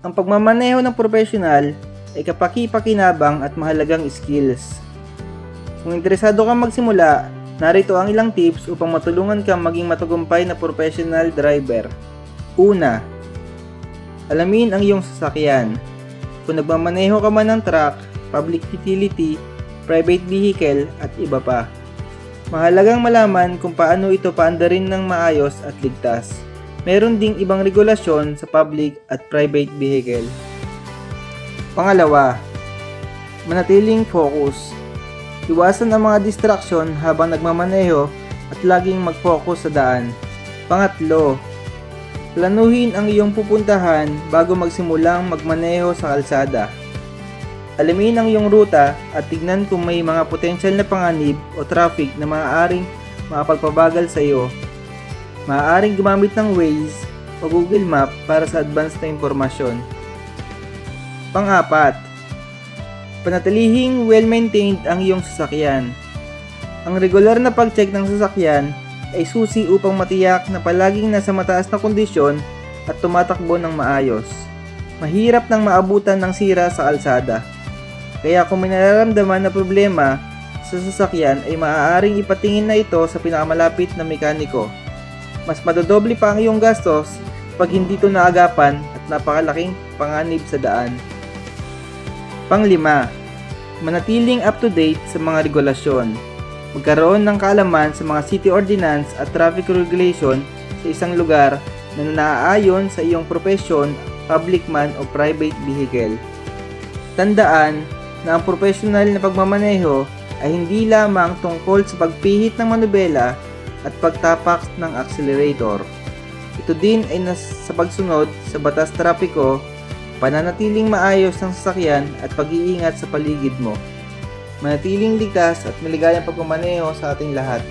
Ang pagmamaneho ng profesional ay kapaki-pakinabang at mahalagang skills. Kung interesado kang magsimula, narito ang ilang tips upang matulungan kang maging matagumpay na professional driver. Una, alamin ang iyong sasakyan. Kung nagmamaneho ka man ng truck, public utility, private vehicle at iba pa. Mahalagang malaman kung paano ito paandarin ng maayos at ligtas. Meron ding ibang regulasyon sa public at private vehicle. Pangalawa, manatiling focus. Iwasan ang mga distraction habang nagmamaneho at laging mag-focus sa daan. Pangatlo, planuhin ang iyong pupuntahan bago magsimulang magmaneho sa kalsada. Alamin ang iyong ruta at tignan kung may mga potensyal na panganib o traffic na maaaring makapagpabagal sa iyo. Maaaring gumamit ng Waze o Google Map para sa advanced na impormasyon. Pang-apat, panatilihing well-maintained ang iyong sasakyan. Ang regular na pag-check ng sasakyan ay susi upang matiyak na palaging nasa mataas na kondisyon at tumatakbo ng maayos. Mahirap nang maabutan ng sira sa kalsada. Kaya kung may nararamdaman na problema sa sasakyan ay maaaring ipatingin na ito sa pinakamalapit na mekaniko. Mas madodoble pa ang iyong gastos pag hindi ito naagapan at napakalaking panganib sa daan. Panglima, manatiling up to date sa mga regulasyon. Magkaroon ng kaalaman sa mga city ordinance at traffic regulation sa isang lugar na naaayon sa iyong profesyon, public man o private vehicle. Tandaan na ang professional na pagmamaneho ay hindi lamang tungkol sa pagpihit ng manubela at pagtapak ng accelerator. Ito din ay sa pagsunod sa batas trapiko, pananatiling maayos ng sasakyan at pag-iingat sa paligid mo. Manatiling ligtas at maligayang pagmamaneho sa ating lahat.